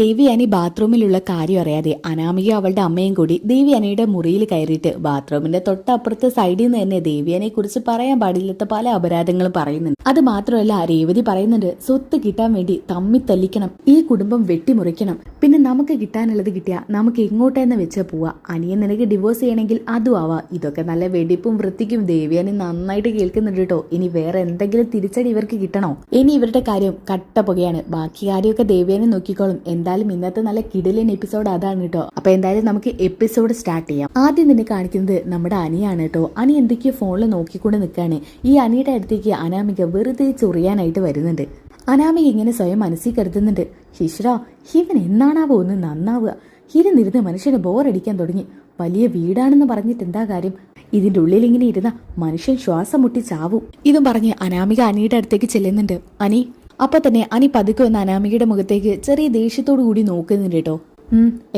ദേവിയാനി ബാത്റൂമിലുള്ള കാര്യം അറിയാതെ അനാമിക അവളുടെ അമ്മയും കൂടി ദേവിയാനിയുടെ മുറിയിൽ കയറിയിട്ട് ബാത്റൂമിന്റെ തൊട്ടപ്പുറത്തെ സൈഡിൽ നിന്ന് തന്നെ ദേവിയാനെ കുറിച്ച് പറയാൻ പാടില്ലാത്ത പല അപരാധങ്ങളും പറയുന്നുണ്ട്. അത് മാത്രമല്ല രേവതി പറയുന്നുണ്ട് സ്വത്ത് കിട്ടാൻ വേണ്ടി തമ്മി തല്ലിക്കണം ഈ കുടുംബം വെട്ടിമുറിക്കണം. പിന്നെ നമുക്ക് കിട്ടാനുള്ളത് കിട്ടിയാ നമുക്ക് എങ്ങോട്ടെന്ന് വെച്ചാൽ പോവാ. അനിയൻ നിനക്ക് ഡിവോഴ്സ് ചെയ്യണമെങ്കിൽ അതും ആവാ. ഇതൊക്കെ നല്ല വെടിപ്പും വൃത്തിക്കും ദേവിയാനി നന്നായിട്ട് കേൾക്കുന്നുണ്ട് കേട്ടോ. ഇനി വേറെ എന്തെങ്കിലും തിരിച്ചടി ഇവർക്ക് കിട്ടണോ? ഇനി ഇവരുടെ കാര്യം കട്ട പുകയാണ്. ബാക്കി കാര്യമൊക്കെ ദേവിയാനെ നോക്കിക്കോളും. എന്തായാലും ഇന്നത്തെ നല്ല കിടിലൻ എപ്പിസോഡ് അതാണ് കേട്ടോ അപ്പൊ എന്തായാലും നമുക്ക് എപ്പിസോഡ് സ്റ്റാർട്ട് ചെയ്യാം. ആദ്യം തന്നെ കാണിക്കുന്നത് നമ്മുടെ അനിയാണ് കേട്ടോ അനി എന്തൊക്കെയോ ഫോണിൽ നോക്കിക്കൊണ്ട് നിൽക്കാണ് ഈ അനിയുടെ അടുത്തേക്ക് അനാമിക വെറുതെ ചൊറിയാനായിട്ട് വരുന്നുണ്ട്. അനാമിക ഇങ്ങനെ സ്വയം മനസ്സിൽ കരുതുന്നുണ്ട്. ഹിഷ്ര ഇവൻ എന്നാണാവോ ഒന്ന് നന്നാവുക? ഇരുന്നിരുന്ന് മനുഷ്യന് ബോറടിക്കാൻ തുടങ്ങി. വലിയ വീടാണെന്ന് പറഞ്ഞിട്ട് എന്താ കാര്യം? ഇതിന്റെ ഉള്ളിൽ ഇങ്ങനെ ഇരുന്ന മനുഷ്യൻ ശ്വാസം മുട്ടി ചാവും. ഇതും പറഞ്ഞ് അനാമിക അനിയുടെ അടുത്തേക്ക് ചെല്ലുന്നുണ്ട്. അനി അപ്പൊ തന്നെ അനി പതുക്കെ വന്ന് അനാമികയുടെ മുഖത്തേക്ക് ചെറിയ ദേഷ്യത്തോടു കൂടി നോക്കുന്നുണ്ട് കേട്ടോ.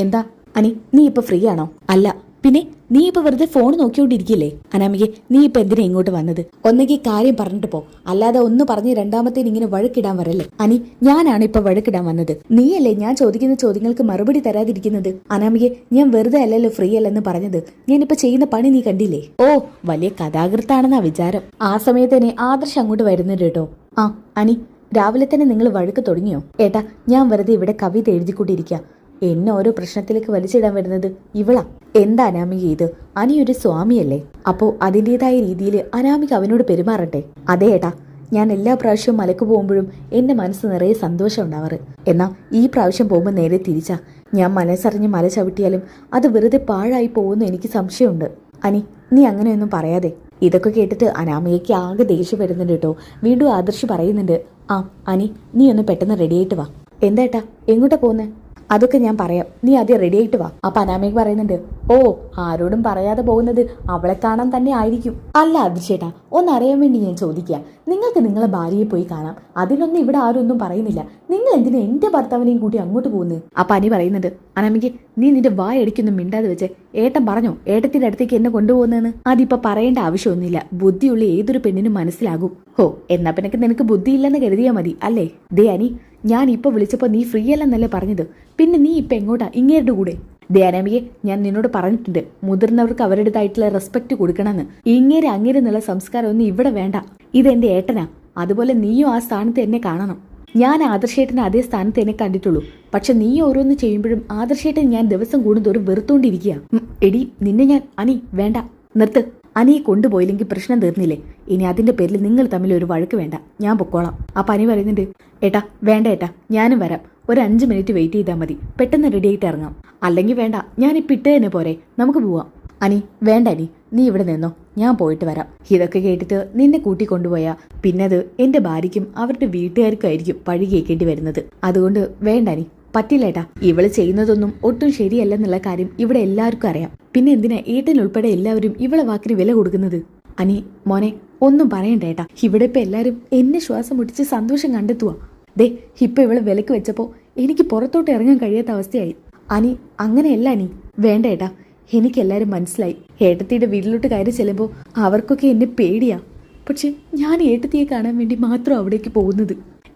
എന്താ? അനി നീ ഇപ്പൊ ഫ്രീ ആണോ? അല്ല പിന്നെ നീ ഇപ്പൊ വെറുതെ ഫോൺ നോക്കിയോണ്ടിരിക്കില്ലേ അനാമികെ നീ ഇപ്പൊ എന്തിനാ ഇങ്ങോട്ട് വന്നത്? ഒന്നെങ്കിൽ കാര്യം പറഞ്ഞിട്ട് പോ. അല്ലാതെ ഒന്ന് പറഞ്ഞ് രണ്ടാമത്തേന് ഇങ്ങനെ വഴക്കിടാൻ വരല്ലേ? അനി ഞാനാണ് ഇപ്പൊ വഴക്കിടാൻ വന്നത്. നീയല്ലേ ഞാൻ ചോദിക്കുന്ന ചോദ്യങ്ങൾക്ക് മറുപടി തരാതിരിക്കുന്നത്? അനാമികെ ഞാൻ വെറുതെ അല്ലല്ലോ ഫ്രീ അല്ലെന്ന് പറഞ്ഞത്. ഞാനിപ്പോ ചെയ്യുന്ന പണി നീ കണ്ടില്ലേ? ഓ വലിയ കഥാകൃത്താണെന്നാ വിചാരം. ആ സമയത്ത് തന്നെ ആദർശ് അങ്ങോട്ട് വരുന്നുണ്ട് കേട്ടോ. ആ അനി രാവിലെ തന്നെ നിങ്ങൾ വഴുക്ക് തുടങ്ങിയോ? ഏട്ടാ ഞാൻ വെറുതെ ഇവിടെ കവിത എഴുതിക്കൊണ്ടിരിക്കുക എന്നെ ഓരോ പ്രശ്നത്തിലേക്ക് വലിച്ചിടാൻ വരുന്നത് ഇവളാ. എന്താ അനാമിക ഇത്? അനി ഒരു സ്വാമിയല്ലേ? അപ്പോ അതിന്റെതായ രീതിയിൽ അനാമിക അവനോട് പെരുമാറട്ടെ. അതെ ഏട്ടാ. ഞാൻ എല്ലാ പ്രാവശ്യവും മലക്ക് പോകുമ്പോഴും എന്റെ മനസ്സ് നിറയെ സന്തോഷം ഉണ്ടാവാറ്. എന്നാ ഈ പ്രാവശ്യം പോകുമ്പോൾ നേരെ തിരിച്ചാ. ഞാൻ മനസ്സറിഞ്ഞ് മല ചവിട്ടിയാലും അത് വെറുതെ പാഴായി പോകുന്നു എനിക്ക് സംശയമുണ്ട്. അനി നീ അങ്ങനെയൊന്നും പറയാതെ. ഇതൊക്കെ കേട്ടിട്ട് അനാമികയ്ക്ക് ആകെ ദേഷ്യം വരുന്നുണ്ട് കേട്ടോ. വീണ്ടും ആദർശ് പറയുന്നുണ്ട് ആ അനി നീ ഒന്ന് പെട്ടെന്ന് റെഡിയായിട്ട് വാ. എന്താ എങ്ങോട്ടാ പോകുന്നേ അതൊക്കെ ഞാൻ പറയാം. നീ ആദ്യം റെഡി ആയിട്ട് വാ. അപ്പൊ അനാമിക പറയുന്നുണ്ട് ഓ ആരോടും പറയാതെ പോകുന്നത് അവളെ കാണാൻ തന്നെ ആയിരിക്കും. അല്ല അതിശേട്ടാ ഒന്നറിയാൻ വേണ്ടി ഞാൻ ചോദിക്കുക നിങ്ങൾക്ക് നിങ്ങളെ ഭാര്യയെ പോയി കാണാം. അതിനൊന്നും ഇവിടെ ആരും ഒന്നും പറയുന്നില്ല. നിങ്ങൾ എന്തിനാ എന്റെ ഭർത്താവിനെയും കൂട്ടി അങ്ങോട്ട് പോകുന്നത് അപ്പൊ അനി പറയുന്നുണ്ട് അനാമിക്ക് നീ നിന്റെ വായ അടിക്കൊന്നും മിണ്ടാതെ വെച്ച് ഏട്ടൻ പറഞ്ഞോ? ഏട്ടത്തിന്റെ അടുത്തേക്ക് എന്നെ കൊണ്ടുപോകുന്നതെന്ന് അതിപ്പോ പറയേണ്ട ആവശ്യമൊന്നുമില്ല. ബുദ്ധിയുള്ള ഏതൊരു പെണ്ണിനും മനസ്സിലാകും. ഹോ എന്നാ പിന്നെ നിനക്ക് ബുദ്ധിയില്ലെന്ന് കരുതിയാ മതി അല്ലേ? ദേ അനി ഞാൻ ഇപ്പൊ വിളിച്ചപ്പോൾ നീ ഫ്രീ അല്ലെന്നല്ലേ പറഞ്ഞത്. പിന്നെ നീ ഇപ്പൊ എങ്ങോട്ടാ? ഇങ്ങേരുടെ കൂടെ. ധ്യാനാമിയെ ഞാൻ നിന്നോട് പറഞ്ഞിട്ടുണ്ട്. മുതിർന്നവർക്ക് അവരുടേതായിട്ടുള്ള റെസ്പെക്ട് കൊടുക്കണമെന്ന്. ഇങ്ങേരെ അങ്ങേര് എന്നുള്ള സംസ്കാരം ഒന്നും ഇവിടെ വേണ്ട. ഇതെന്റെ ഏട്ടനാ. അതുപോലെ നീയും ആ സ്ഥാനത്ത് എന്നെ കാണണം. ഞാൻ ആദർശേട്ടനെ അതേ സ്ഥാനത്ത് എന്നെ കണ്ടിട്ടുള്ളൂ. പക്ഷെ നീ ഓരോന്ന് ചെയ്യുമ്പോഴും ആദർശേട്ടൻ ഞാൻ ദിവസം കൂടുന്തോറും വെറുത്തോണ്ടിരിക്കുക. എടി നിന്നെ ഞാൻ അനി വേണ്ട. നിർത്ത്. അനിയെ കൊണ്ടുപോയില്ലെങ്കിൽ പ്രശ്നം തീർന്നില്ലേ? ഇനി അതിന്റെ പേരിൽ നിങ്ങൾ തമ്മിൽ ഒരു വഴക്ക് വേണ്ട. ഞാൻ പൊക്കോളാം. ആ അനി പറയുന്നുണ്ട് ഏട്ടാ വേണ്ട ഏട്ടാ ഞാനും വരാം. ഒരു അഞ്ച് മിനിറ്റ് വെയിറ്റ് ചെയ്താൽ മതി. പെട്ടെന്ന് റെഡി ആയിട്ട് ഇറങ്ങാം. അല്ലെങ്കിൽ വേണ്ട ഞാൻ ഇട്ട് തന്നെ പോരെ. നമുക്ക് പോവാം. അനി വേണ്ട അനി. നീ ഇവിടെ നിന്നോ. ഞാൻ പോയിട്ട് വരാം. ഇതൊക്കെ കേട്ടിട്ട് നിന്നെ കൂട്ടി കൊണ്ടുപോയാ പിന്നത് എന്റെ ഭാര്യയ്ക്കും അവരുടെ വീട്ടുകാർക്കും ആയിരിക്കും പഴി കേൾക്കേണ്ടി വരുന്നത്. അതുകൊണ്ട് വേണ്ട അനി. പറ്റില്ലേട്ടാ. ഇവൾ ചെയ്യുന്നതൊന്നും ഒട്ടും ശരിയല്ലെന്നുള്ള കാര്യം ഇവിടെ എല്ലാവർക്കും അറിയാം. പിന്നെ എന്തിനാ ഏട്ടൻ ഉൾപ്പെടെ എല്ലാവരും ഇവളെ വാക്കിന് വില കൊടുക്കുന്നത്? അനി മോനെ ഒന്നും പറയണ്ട ഏട്ടാ ഇവിടെ ഇപ്പൊ എല്ലാരും എന്നെ ശ്വാസം മുട്ടിച്ച് സന്തോഷം കണ്ടെത്തുക ദേ ഇപ്പൊ ഇവൾ വിലക്ക് വെച്ചപ്പോ എനിക്ക് പുറത്തോട്ട് ഇറങ്ങാൻ കഴിയാത്ത അവസ്ഥയായി. അനി അങ്ങനെയല്ല അനി. വേണ്ട ഏട്ടാ എനിക്കെല്ലാരും മനസ്സിലായി. ഏട്ടത്തിയുടെ വീട്ടിലോട്ട് കയറി ചെല്ലുമ്പോൾ അവർക്കൊക്കെ എന്നെ പേടിയാ. പക്ഷെ ഞാൻ ഏട്ടത്തിയെ കാണാൻ വേണ്ടി മാത്രം അവിടേക്ക് പോകുന്നത്.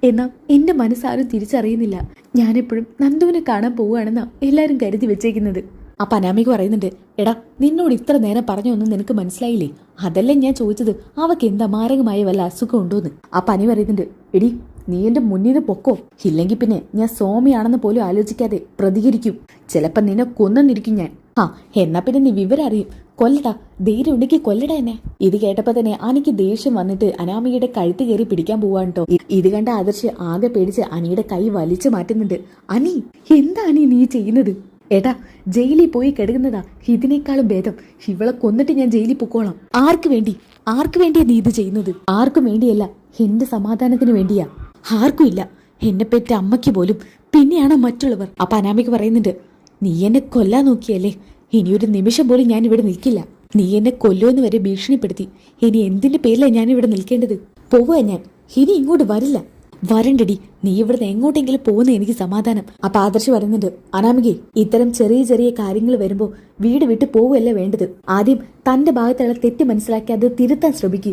എന്നാൽ എന്റെ മനസ്സാരും തിരിച്ചറിയുന്നില്ല. ഞാനെപ്പോഴും നന്ദുവിനെ കാണാൻ പോവുകയാണെന്നാ എല്ലാരും കരുതി വെച്ചേക്കുന്നത്. ആ അനാമിക പറയുന്നുണ്ട് എടാ നിന്നോട് ഇത്ര നേരം പറഞ്ഞൊന്നും നിനക്ക് മനസ്സിലായില്ലേ? അതല്ലേ ഞാൻ ചോദിച്ചത് അവക്ക് എന്താ മാരകമായ വല്ല അസുഖം ഉണ്ടോന്ന് അപ്പം അനി പറയുന്നുണ്ട് എടി നീ എന്റെ മുന്നിൽ നിന്ന് പൊക്കോ. ഇല്ലെങ്കിൽ പിന്നെ ഞാൻ സോമിയാണെന്ന് പോലും ആലോചിക്കാതെ പ്രതികരിക്കും. ചിലപ്പോ നിന്നെ കൊന്നിരിക്കും ഞാൻ. ആ എന്നാ പിന്നെ നീ വിവരം അറിയും. കൊല്ലടാ ധൈര്യം ഉണ്ടെങ്കിൽ കൊല്ലടാ എന്നെ. ഇത് കേട്ടപ്പോ തന്നെ അനിക്ക് ദേഷ്യം വന്നിട്ട് അനാമിയുടെ കഴുത്ത് കയറി പിടിക്കാൻ പോവാൻ കേട്ടോ ഇത് കണ്ട ആദർശ് ആകെ പേടിച്ച് അനിയുടെ കൈ വലിച്ചു മാറ്റുന്നുണ്ട്. അനി എന്താ അനി നീ ചെയ്യുന്നത്? ഏട്ടാ ജയിലിൽ പോയി കിടക്കുന്നതാ. ഇതിനേക്കാളും ഭേദം. ഇവളെ കൊന്നിട്ട് ഞാൻ ജയിലിൽ പൊക്കോളാം. ആർക്ക് വേണ്ടി? ആർക്ക് വേണ്ടിയാ നീ ഇത് ചെയ്യുന്നത്? ആർക്കും വേണ്ടിയല്ല എന്റെ സമാധാനത്തിന് വേണ്ടിയാ. ആർക്കും ഇല്ല. എന്നെ പെറ്റ അമ്മയ്ക്ക് പോലും. പിന്നെയാണ് മറ്റുള്ളവർ. അപ്പൊ അനാമിക പറയുന്നുണ്ട് നീ എന്നെ കൊല്ലാൻ നോക്കിയല്ലേ? ഇനി ഒരു നിമിഷം പോലും ഞാൻ ഇവിടെ നിൽക്കില്ല. നീ എന്നെ കൊല്ലുമെന്ന് വരെ ഭീഷണിപ്പെടുത്തി. ഇനി എന്തിന്റെ പേരിലാണ് ഞാൻ ഇവിടെ നിൽക്കേണ്ടത്? പോവുക ഞാൻ. ഇനി ഇങ്ങോട്ട് വരില്ല. വരണ്ടടി. നീ ഇവിടുന്ന് എങ്ങോട്ടെങ്കിലും പോകുന്ന എനിക്ക് സമാധാനം. അപ്പൊ ആദർശ് പറയുന്നുണ്ട് അനാമികെ ഇത്തരം ചെറിയ ചെറിയ കാര്യങ്ങൾ വരുമ്പോ വീട് വിട്ട് പോവുകയല്ല വേണ്ടത്. ആദ്യം തന്റെ ഭാഗത്തുള്ള തെറ്റ് മനസ്സിലാക്കി അത് തിരുത്താൻ ശ്രമിക്കൂ.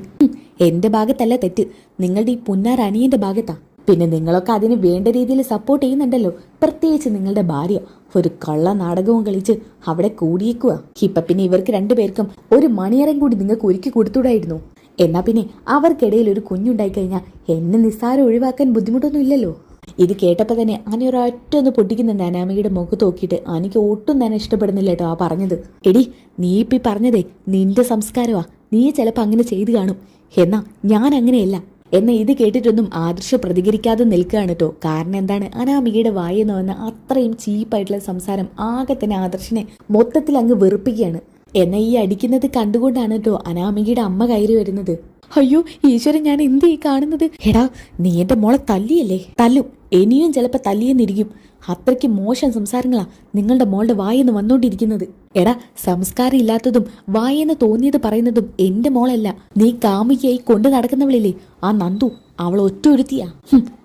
എന്റെ ഭാഗത്തല്ല തെറ്റ്. നിങ്ങളുടെ ഈ പുന്നാർ അനിയന്റെ ഭാഗത്താ. പിന്നെ നിങ്ങളൊക്കെ അതിന് വേണ്ട രീതിയിൽ സപ്പോർട്ട് ചെയ്യുന്നുണ്ടല്ലോ. പ്രത്യേകിച്ച് നിങ്ങളുടെ ഭാര്യ. ഒരു കള്ള നാടകവും കളിച്ച് അവിടെ കൂടിയേക്കുക ഇപ്പൊ പിന്നെ ഇവർക്ക് രണ്ടുപേർക്കും ഒരു മണിയറം കൂടി നിങ്ങൾക്ക് ഒരുക്കി കൊടുത്തൂടായിരുന്നു എന്നാ പിന്നെ അവർക്കിടയിൽ ഒരു കുഞ്ഞുണ്ടായി കഴിഞ്ഞാൽ എന്നെ നിസ്സാരം ഒഴിവാക്കാൻ ബുദ്ധിമുട്ടൊന്നും ഇല്ലല്ലോ ഇത് കേട്ടപ്പോൾ തന്നെ അനി ഒരൊറ്റ ഒന്ന് പൊട്ടിക്കുന്ന അനാമികയുടെ മുഖത്ത് നോക്കിയിട്ട് അനിക്ക് ഒട്ടും തന്നെ ഇഷ്ടപ്പെടുന്നില്ല കേട്ടോ ആ പറഞ്ഞത്. എടി നീ ഇപ്പം പറഞ്ഞതേ നിന്റെ സംസ്കാരമാ നീ ചിലപ്പോൾ അങ്ങനെ ചെയ്തു കാണും. എന്നാ ഞാൻ അങ്ങനെയല്ല. എന്നാൽ ഇത് കേട്ടിട്ടൊന്നും ആദർശ പ്രതികരിക്കാതെ നിൽക്കുകയാണ് കേട്ടോ കാരണം എന്താണ്? അനാമികയുടെ വായെന്ന് വന്ന അത്രയും ചീപ്പായിട്ടുള്ള സംസാരം ആകെ തന്നെ ആദർശിനെ മൊത്തത്തിൽ അങ്ങ് വെറുപ്പിക്കുകയാണ്. എന്നെ ഈ അടിക്കുന്നത് കണ്ടുകൊണ്ടാണ് കേട്ടോ അനാമികയുടെ അമ്മ കയറി വരുന്നത്. അയ്യോ ഈശ്വരൻ ഞാൻ എന്ത് ഈ കാണുന്നത്? എടാ നീ എന്റെ മോളെ തല്ലിയല്ലേ? തല്ലും. ഇനിയും ചിലപ്പോ തല്ലിയെന്നിരിക്കും. അത്രയ്ക്ക് മോശം സംസാരങ്ങളാ. നിങ്ങളുടെ മോളുടെ വായെന്ന് വന്നോണ്ടിരിക്കുന്നത്. എടാ സംസ്കാരം ഇല്ലാത്തതും വായെന്ന് തോന്നിയത് പറയുന്നതും എന്റെ മോളല്ല. നീ കാമുകിയായി കൊണ്ടു നടക്കുന്നവളില്ലേ. ആ നന്ദു അവൾ ഒറ്റ ഒരുത്തിയാ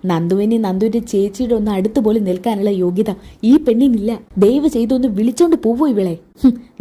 നന്ദുവിനെ നന്ദുവിന്റെ ചേച്ചിയുടെ ഒന്ന് അടുത്ത് പോലും നിൽക്കാനുള്ള യോഗ്യത ഈ പെണ്ണിനില്ല. ദയവ് ചെയ്തൊന്ന് വിളിച്ചോണ്ട് പോവോ ഇവളെ.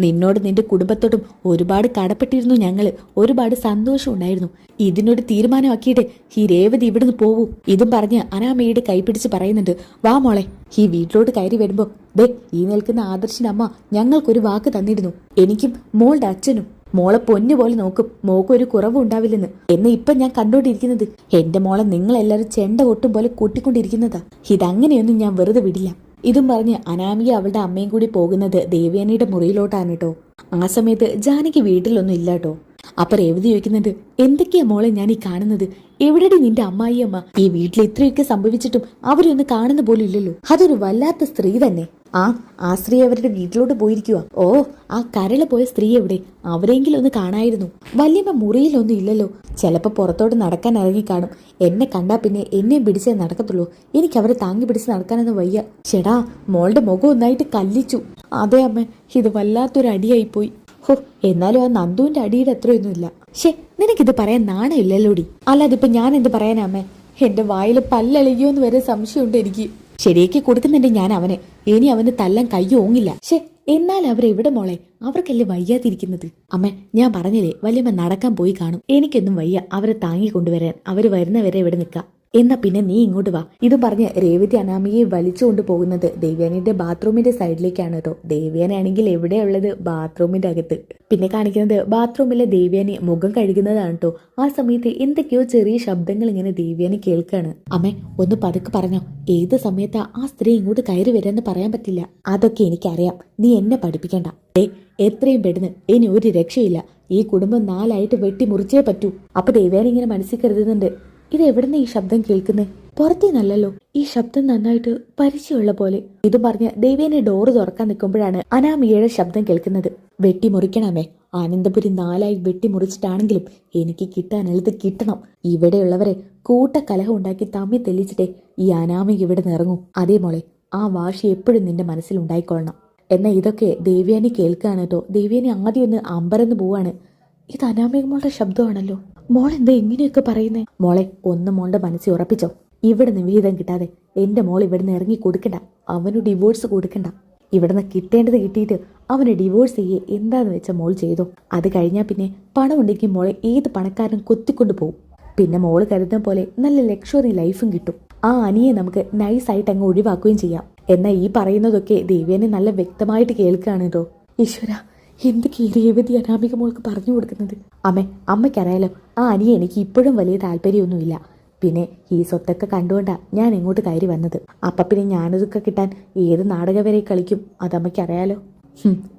നിന്നോട് നിന്റെ കുടുംബത്തോടും ഒരുപാട് കടപ്പെട്ടിരുന്നു ഞങ്ങൾ. ഒരുപാട് സന്തോഷം ഉണ്ടായിരുന്നു. ഇതിനൊരു തീരുമാനമാക്കിയിട്ട് ഈ രേവതി ഇവിടുന്ന് പോവൂ. ഇതും പറഞ്ഞ് അനാമയുടെ കൈപിടിച്ച് പറയുന്നുണ്ട്. വാ മോളെ ഈ വീട്ടിലോട്ട് കയറി വരുമ്പോ ദേ ഈ നിൽക്കുന്ന ആദർശിന്റെ അമ്മ ഞങ്ങൾക്കൊരു വാക്ക് തന്നിരുന്നു. എനിക്കും മോളുടെ അച്ഛനും. മോളെ പൊന്നു പോലെ നോക്കും. ഒരു കുറവും ഉണ്ടാവില്ലെന്ന്. എന്ന് ഇപ്പൊ ഞാൻ കണ്ടോണ്ടിരിക്കുന്നത്. എന്റെ മോളെ നിങ്ങളെല്ലാരും ചെണ്ട കൊട്ടും പോലെ കൂട്ടിക്കൊണ്ടിരിക്കുന്നതാ. ഇതങ്ങനെയൊന്നും ഞാൻ വെറുതെ വിടില്ല. ഇതും പറഞ്ഞ് അനാമിക അവളുടെ അമ്മയും കൂടി പോകുന്നത് ദേവയാനിയുടെ മുറിയിലോട്ടാണ് കേട്ടോ ആ സമയത്ത് ജാനകി വീട്ടിലൊന്നും ഇല്ല കേട്ടോ അപ്പൊ രേവതി ചോദിക്കുന്നുണ്ട് എന്തൊക്കെയാ മോളെ ഞാൻ ഈ കാണുന്നത്? എവിടെടി നിന്റെ അമ്മായി അമ്മ? ഈ വീട്ടിൽ ഇത്രയൊക്കെ സംഭവിച്ചിട്ടും അവരെ കാണുന്ന പോലും ഇല്ലല്ലോ. അതൊരു വല്ലാത്ത സ്ത്രീ തന്നെ. ആ ആ സ്ത്രീ അവരുടെ വീട്ടിലോട്ട് പോയിരിക്കുക ഓ ആ കരൾ പോയ സ്ത്രീ എവിടെ? അവരെങ്കിലും ഒന്ന് കാണായിരുന്നു. വല്യമ്മ മുറിയിലൊന്നും ഇല്ലല്ലോ. ചിലപ്പോൾ പുറത്തോട്ട് നടക്കാൻ ഇറങ്ങി കാണും. എന്നെ കണ്ടാ പിന്നെ എന്നെ പിടിച്ചേ നടക്കത്തുള്ളൂ. എനിക്ക് അവരെ താങ്ങി പിടിച്ച് നടക്കാനൊന്നും വയ്യ. ചേടാ മോളുടെ മുഖം ഒന്നായിട്ട് കല്ലിച്ചു. അതെ അമ്മ ഇത് വല്ലാത്തൊരു അടിയായിപ്പോയി. ഹോ എന്നാലും ആ നന്ദുവിന്റെ അടിയുടെ അത്രയൊന്നുമില്ല ഷേ നിനക്കിത് പറയാൻ നാണമില്ലല്ലോടി. അല്ലാതിപ്പോ ഞാൻ എന്ത് പറയാനാ എന്റെ വായിൽ പല്ലളിയോന്ന് വരെ സംശയമുണ്ട് എനിക്ക്. ശരിയാക്കി കൊടുക്കുന്നുണ്ട് ഞാൻ അവനെ. ഇനി അവന് തല്ലാൻ കയ്യോങ്ങില്ല ഷേ എന്നാൽ അവരെവിടെ മോളെ? അവർക്കല്ലേ വയ്യാതിരിക്കുന്നത്? അമ്മ ഞാൻ പറഞ്ഞില്ലേ വല്യമ്മ നടക്കാൻ പോയി കാണും. എനിക്കൊന്നും വയ്യ. അവരെ താങ്ങി കൊണ്ടുവരാൻ അവർ വരുന്നവരെ ഇവിടെ നിൽക്കാം. എന്നാ പിന്നെ നീ ഇങ്ങോട്ട് വാ. ഇത് പറഞ്ഞ് രേവതി അനാമിയെ വലിച്ചുകൊണ്ട് പോകുന്നത് ദേവ്യാനിയുടെ ബാത്റൂമിന്റെ സൈഡിലേക്കാണ് കേട്ടോ. ദേവ്യാനാണെങ്കിൽ എവിടെയുള്ളത്? ബാത്റൂമിന്റെ അകത്ത്. പിന്നെ കാണിക്കുന്നത് ബാത്റൂമിലെ ദേവ്യാനി മുഖം കഴുകുന്നതാണ് കേട്ടോ. ആ സമയത്ത് എന്തൊക്കെയോ ചെറിയ ശബ്ദങ്ങൾ ഇങ്ങനെ ദേവ്യാനി കേൾക്കാണ്. അമ്മേ ഒന്ന് പതുക്കെ പറഞ്ഞോ. ഏത് സമയത്താ ആ സ്ത്രീ ഇങ്ങോട്ട് കയറി വരാന്ന് പറയാൻ പറ്റില്ല? അതൊക്കെ എനിക്കറിയാം. നീ എന്നെ പഠിപ്പിക്കണ്ട. ഏ എത്രയും പെടുന്ന് ഇനി ഒരു രക്ഷയില്ല. ഈ കുടുംബം നാലായിട്ട് വെട്ടി മുറിച്ചേ പറ്റൂ. അപ്പൊ ദേവ്യാനി ഇങ്ങനെ മനസ്സിൽ കരുതുന്നുണ്ട്. ഇത് എവിടുന്ന് ഈ ശബ്ദം കേൾക്കുന്നത് പുറത്തേനല്ലോ ഈ ശബ്ദം നന്നായിട്ട് പരിചയമുള്ള പോലെ. ഇത് പറഞ്ഞ് ദേവേനെ ഡോറ് തുറക്കാൻ നിൽക്കുമ്പോഴാണ് അനാമികയുടെ ശബ്ദം കേൾക്കുന്നത്. വെട്ടിമുറിക്കണമേ. ആനന്ദപുരി നാലായി വെട്ടിമുറിച്ചിട്ടാണെങ്കിലും എനിക്ക് കിട്ടാനുള്ളത് കിട്ടണം. ഇവിടെയുള്ളവരെ കൂട്ടക്കലഹം ഉണ്ടാക്കി തമ്മി തെളിച്ചിട്ടേ ഈ അനാമിക ഇവിടെ നിറങ്ങും. അതേ മോളെ ആ വാശി എപ്പോഴും നിന്റെ മനസ്സിൽ ഉണ്ടായിക്കൊള്ളണം. എന്നാൽ ഇതൊക്കെ ദേവ്യാനി കേൾക്കുകയാണ് കേട്ടോ. ദേവ്യാനി ആദ്യം ഒന്ന് അമ്പരന്ന് പോവാണ്. ഇത് അനാമിക മോളുടെ ശബ്ദമാണല്ലോ. മോൾ എന്താ എങ്ങനെയൊക്കെ പറയുന്നേ? മോളെ ഒന്ന് മോളുടെ മനസ്സിൽ ഉറപ്പിച്ചോ. ഇവിടെ വീതം കിട്ടാതെ എന്റെ മോൾ ഇവിടുന്ന് ഇറങ്ങി കൊടുക്കണ്ട. അവന് ഡിവോഴ്സ് കൊടുക്കണ്ട. ഇവിടുന്ന് കിട്ടേണ്ടത് കിട്ടിയിട്ട് അവന് ഡിവോഴ്സ് ചെയ്യേ. എന്താന്ന് വെച്ച മോൾ ചെയ്തു? അത് കഴിഞ്ഞാൽ പിന്നെ പണം ഉണ്ടെങ്കിൽ മോളെ ഏത് പണക്കാരനും കൊത്തിക്കൊണ്ട് പോകും പിന്നെ മോൾ കരുതുന്ന പോലെ നല്ല ലക്ഷറി ലൈഫും കിട്ടും. ആ അനിയെ നമുക്ക് നൈസായിട്ട് അങ്ങ് ഒഴിവാക്കുകയും ചെയ്യാം. എന്നാൽ ഈ പറയുന്നതൊക്കെ ദേവ്യനെ നല്ല വ്യക്തമായിട്ട് കേൾക്കുകയാണ് കേട്ടോ ഈശ്വര എന്തൊക്കെ ഈ രേവതി അനാമിക മോൾക്ക് പറഞ്ഞു കൊടുക്കുന്നത്? അമ്മേ അമ്മയ്ക്കറിയാലോ ആ അനിയെ എനിക്ക് ഇപ്പോഴും വലിയ താല്പര്യമൊന്നുമില്ല. പിന്നെ ഈ സ്വത്തൊക്കെ കണ്ടുകൊണ്ടാ ഞാൻ ഇങ്ങോട്ട് കയറി വന്നത്. അപ്പം പിന്നെ ഞാനതൊക്കെ കിട്ടാൻ ഏത് നാടക വരെ കളിക്കും? അതമ്മയ്ക്കറിയാലോ.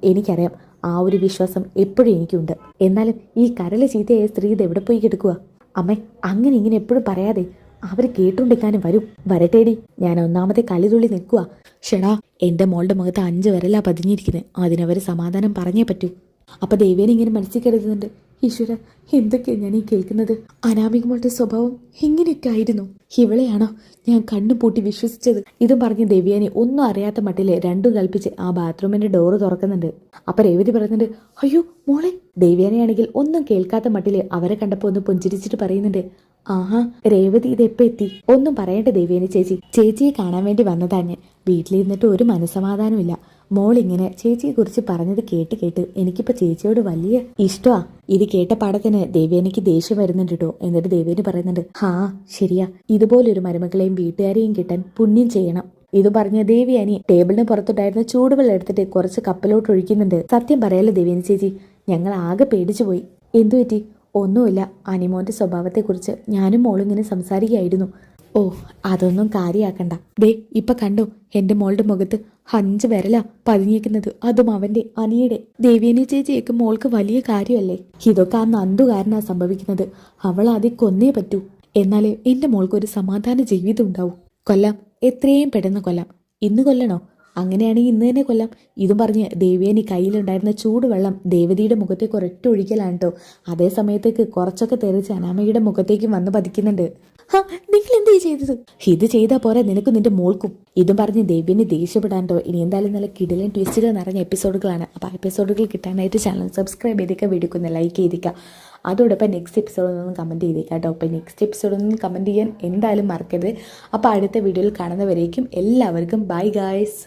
എനിക്കറിയാം. ആ ഒരു വിശ്വാസം എപ്പോഴും എനിക്കുണ്ട്. എന്നാലും ഈ കരൾ ചീത്തയായ സ്ത്രീ ഇത് എവിടെ പോയി കിടക്കുക അമ്മേ അങ്ങനെ ഇങ്ങനെ എപ്പോഴും പറയാതെ അവർ കേട്ടുകൊണ്ടിരിക്കാനും വരും. വരട്ടേടി ഞാൻ ഒന്നാമത്തെ കളി തുള്ളി നിൽക്കുക ഷെടാ എന്റെ മോളുടെ മുഖത്ത് അഞ്ച് വരലാ പതിഞ്ഞിരിക്കുന്നത് അതിനവര് സമാധാനം പറഞ്ഞേ പറ്റൂ. അപ്പൊ ദേവേനെ ഇങ്ങനെ മനസ്സിൽ കരുതുന്നുണ്ട്. ഈശ്വര എന്തൊക്കെയാ ഞാൻ ഈ കേൾക്കുന്നത്? അനാമിക മോളുടെ സ്വഭാവം ഇങ്ങനെയൊക്കെ ആയിരുന്നു. ഇവളെയാണോ ഞാൻ കണ്ണു പൂട്ടി വിശ്വസിച്ചത്? ഇതും പറഞ്ഞ് ദേവ്യാനി ഒന്നും അറിയാത്ത മട്ടിലെ രണ്ടും കൽപ്പിച്ച് ആ ബാത്റൂമിന്റെ ഡോറ് തുറക്കുന്നുണ്ട്. അപ്പൊ രേവതി പറയുന്നുണ്ട് അയ്യോ മോളെ. ദേവ്യാനിയാണെങ്കിൽ ഒന്നും കേൾക്കാത്ത മട്ടിലെ അവരെ കണ്ടപ്പോ ഒന്ന് പുഞ്ചിരിച്ചിട്ട് പറയുന്നുണ്ട് ആഹാ രേവതി ഇത് എപ്പോ എത്തി? ഒന്നും പറയണ്ട ദേവേനി ചേച്ചി. ചേച്ചിയെ കാണാൻ വേണ്ടി വന്നതാ ഞാൻ. വീട്ടിലിരുന്നിട്ട് ഒരു മനസമാധാനമില്ല മോൾ ഇങ്ങനെ ചേച്ചിയെ കുറിച്ച് പറഞ്ഞത് കേട്ട് കേട്ട് എനിക്കിപ്പോ ചേച്ചിയോട് വലിയ ഇഷ്ടമാ ഇത് കേട്ട പാടത്തിന് ദേവേനയ്ക്ക് ദേഷ്യം വരുന്നുണ്ട് കേട്ടോ എന്നിട്ട് ദേവേന് പറയുന്നുണ്ട് ഹാ ശരിയാ. ഇതുപോലൊരു മരുമകളെയും വീട്ടുകാരെയും കിട്ടാൻ പുണ്യം ചെയ്യണം. ഇത് പറഞ്ഞ ദേവി അനി ടേബിളിന് പുറത്തുണ്ടായിരുന്ന ചൂടുവെള്ളം എടുത്തിട്ട് കുറച്ച് കപ്പലോട്ട് ഒഴിക്കുന്നുണ്ട്. സത്യം പറയാലോ ദേവേനി ചേച്ചി? ഞങ്ങൾ ആകെ പേടിച്ചു പോയി എന്തു പറ്റി? ഒന്നുമില്ല. അനിമോന്റെ സ്വഭാവത്തെക്കുറിച്ച് ഞാനും മോളും ഇങ്ങനെ സംസാരിക്കുകയായിരുന്നു. ഓ അതൊന്നും കാര്യാക്കണ്ട. ദേ ഇപ്പൊ കണ്ടോ? എന്റെ മോളുടെ മുഖത്ത് അഞ്ച് വരല പതിഞ്ഞേക്കുന്നത് അതും അവന്റെ അനിയുടെ ദേവിയനെ ചേച്ചിയൊക്കെ മോൾക്ക് വലിയ കാര്യമല്ലേ? ഇതൊക്കെ ആ നന്ദു കാരനാ സംഭവിക്കുന്നത്. അവൾ ആദ്യം കൊന്നേ പറ്റൂ. എന്നാലേ എന്റെ മോൾക്ക് ഒരു സമാധാന ജീവിതം ഉണ്ടാവും. കൊല്ലാം. എത്രയും പെട്ടെന്ന് കൊല്ലാം. ഇന്ന് കൊല്ലണോ? അങ്ങനെയാണെങ്കിൽ ഇന്ന് തന്നെ കൊല്ലാം. ഇതും പറഞ്ഞ് ദേവിയനി കയ്യിലുണ്ടായിരുന്ന ചൂടുവെള്ളം ദേവതിയുടെ മുഖത്തേക്ക് ഒരൊറ്റ ഒഴിക്കലാണ് കേട്ടോ അതേ സമയത്തേക്ക് കുറച്ചൊക്കെ തെറിച്ച് അനാമയുടെ മുഖത്തേക്കും വന്ന് പതിക്കുന്നുണ്ട്. ഹാ നിങ്ങൾ എന്തേ ചെയ്തത്? ഇത് ചെയ്താൽ പോരാ നിനക്ക് നിന്റെ മോൾക്കും. ഇതും പറഞ്ഞ് ദേവ്യനെ ദേഷ്യപ്പെടാൻ കേട്ടോ ഇനി എന്തായാലും നല്ല കിടിലൻ ട്വിസ്റ്റുകൾ നിറഞ്ഞ എപ്പിസോഡുകളാണ്. അപ്പോൾ എപ്പിസോഡുകൾ കിട്ടാനായിട്ട് ചാനൽ സബ്സ്ക്രൈബ് ചെയ്തേക്കുക വീഡിയോക്ക് ഒന്ന് ലൈക്ക് ചെയ്തേക്കുക അതോടൊപ്പം നെക്സ്റ്റ് എപ്പിസോഡൊന്നും കമന്റ് ചെയ്തേക്കാം കേട്ടോ അപ്പോൾ നെക്സ്റ്റ് എപ്പിസോഡൊന്നും കമന്റ് ചെയ്യാൻ എന്തായാലും മറക്കരുത്. അപ്പോൾ അടുത്ത വീഡിയോയിൽ കാണുന്നവരേക്കും എല്ലാവർക്കും ബൈ ഗായ്സ്.